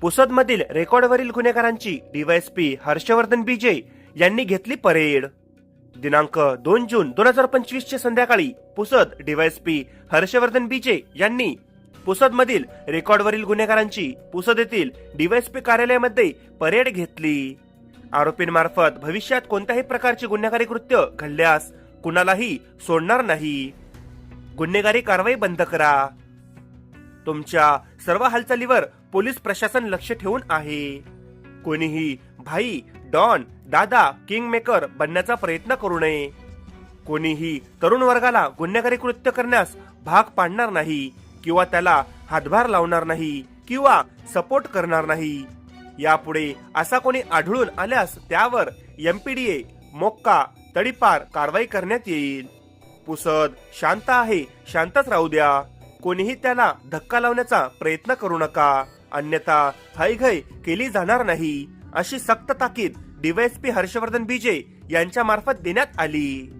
पुसदमधील रेकॉर्डवरील गुन्हेगारांची डीवायएसपी हर्षवर्धन बीजे यांनी घेतली परेड. दिनांक दोन जून दोन हजार पंचवीस चे संध्याकाळी पुसद डीवायएसपी हर्षवर्धन बीजे यांनी पुसदमधील रेकॉर्डवरील गुन्हेगारांची पुसद येथील डीवायएसपी कार्यालयामध्ये परेड घेतली. आरोपींमार्फत भविष्यात कोणत्याही प्रकारची गुन्हेगारी कृत्य घडल्यास कुणालाही सोडणार नाही. गुन्हेगारी कारवाई बंद करा. तुमच्या सर्व हालचालीवर पोलीस प्रशासन लक्ष ठेवून आहे. कोणीही भाई डॉन दादा किंग मेकर बनण्याचा प्रयत्न करू नये. कोणीही तरुण वर्गाला गुन्हेगारी कृत्य करण्यास भाग पाडणार नाही किंवा त्याला हातभार लावणार नाही किंवा सपोर्ट करणार नाही. यापुढे असा कोणी आढळून आल्यास त्यावर एमपीडीए मोक्का तडीपार कारवाई करण्यात येईल. पुसद शांत आहे शांतच राहू द्या. कोणीही त्याला धक्का लावण्याचा प्रयत्न करू नका. अन्यथा हयघय केली जाणार नाही अशी सक्त ताकीद डीवायएसपी हर्षवर्धन बीजे यांच्या मार्फत देण्यात आली.